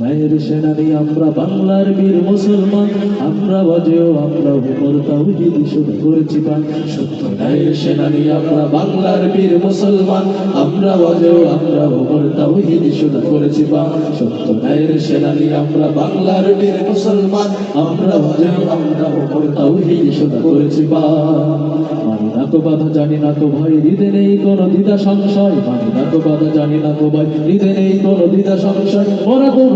ন্যায়ের সেনানি, আমরা বাংলার বীর মুসলমান, আমরা বাজেও আমরা উপর তাওহিদ শুরু করেছি পান সত্য ন্যায়ের সেনানি, আমরা বাংলার বীর মুসলমান, আমরা বাজেও আমরা উপর তাওহিদ শুরু করেছি পান সত্য ন্যায়ের সেনানি, আমরা বাংলার বীর মুসলমান, আমরা বাজেও আমরা উপর তাওহিদ শুরু করেছি পান না তো বাধা, জানি না তো ভাই হৃদে নেই কোনো দ্বিধা, সংশয়। মানি না তো বাধা, জানি না তো ভাই হৃদে নেই কোনো দ্বিধা, সংশয়। মোরা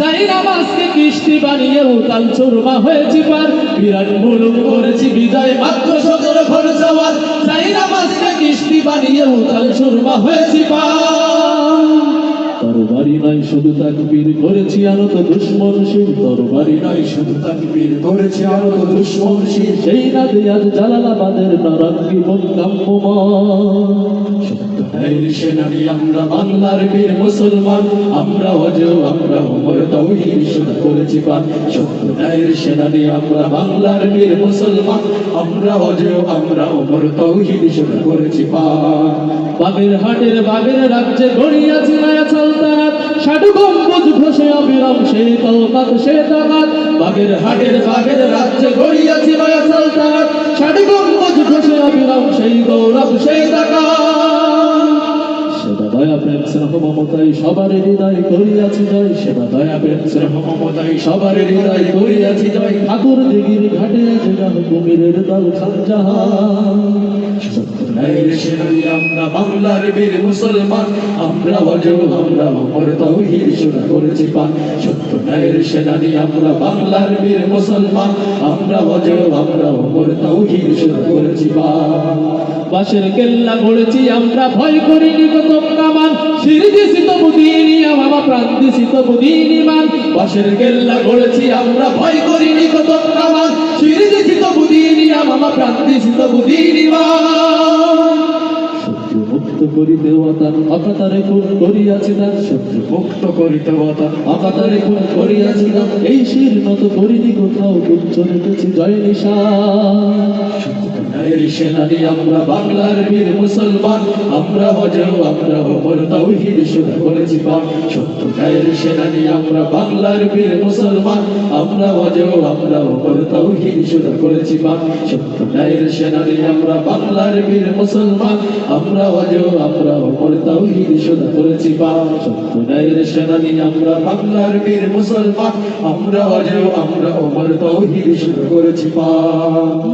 ঘোর ছাওয়ার কৃষ্টি বানিয়ে উতাল চুরমা হয়েছি পার বিরাট মুলুক করেছি বিজয়, মাত্র সতেরো ঘর যাওয়ার। যাই নামাজকে কৃষ্টি বানিয়ে উতাল চুরমা হয়েছি পার তরবারি নয় শুধু তাকবীর করেছি আনত দুশ্মন শির তরবারি নয় শুধু তাকবীর করেছি আনত দুশ্মন শির। সেই রাতে আজ জালালাবাদের নারাঙ্গি মন কাম্যমান সেনানি হাটের বাবের রাজ্যে গড়িয়াছি মায়া সালতানাত। ষাট গম্বুজ ঘষে অবিরাম সেই তওকাত সে তাকাত বাবের হাটের বাবের রাজ্যে গড়িয়াছি মায়া সালতানাত। ষাট গম্বুজ ঘষে অবিরাম সেই গৌরব, সেই তাকাত সেবা দয়া প্রেম স্নেহ মমতাই সবার হৃদয় করিয়াছি জয়। সেবা দয়া প্রেম স্নেহ মমতাই সবার হৃদয় করিয়াছি জয়। ঠাকুর দিগির ঘাটে আছে গান কুমিরের দল খানজাহান ন্যায়ের সেনানি আমরা বাংলার বীর মুসলমান, আমরা অজয় আমরা অমর তৌহিদ শুরু করেছি পান সত্য ন্যায়ের সেনানি, আমরা বাংলার বীর মুসলমান, আমরা অজয় আমরা অমর তৌহিদ শুরু করেছি পান বাসের কেল্লা গড়েছি আমরা ভয় করিনি কত কামান শির দিছি তবু দিইনি আমা প্রাণ দিছি মান। বাসের কেল্লা গড়েছি আমরা ভয় করিনি কত কামান শির দিছি তবু দিইনি আমা প্রাণ দিছি তবু দিইনি মান। শত্রু মুক্ত করিতে অতান অকাতারে খুন করিয়াছি দান শত্রু মুক্ত করিতে অতান অকাতারে খুন করিয়াছি দান এই শির মতো করিনি কোথাও গুচ্ছ রেখেছি জয় নিশান। ন্যায়ের সেনানি, আমরা বাংলার বীর মুসলমান, আমরা অজয় আমরা ওপর তৌহিদ শুরু করেছি পান সত্য ন্যায়ের সেনানি, আমরা বাংলার বীর মুসলমান, আমরা অজয় আমরা ওপর তৌহিদ শুরু করেছি পান সত্য ন্যায়ের সেনানি, আমরা বাংলার বীর মুসলমান, আমরা অজয় আমরা ওপর তৌহিদ শুরু করেছি পান সত্য ন্যায়ের সেনানি, আমরা বাংলার বীর মুসলমান, আমরা অজয় আমরা ওপর তৌহিদ শুরু করেছি পান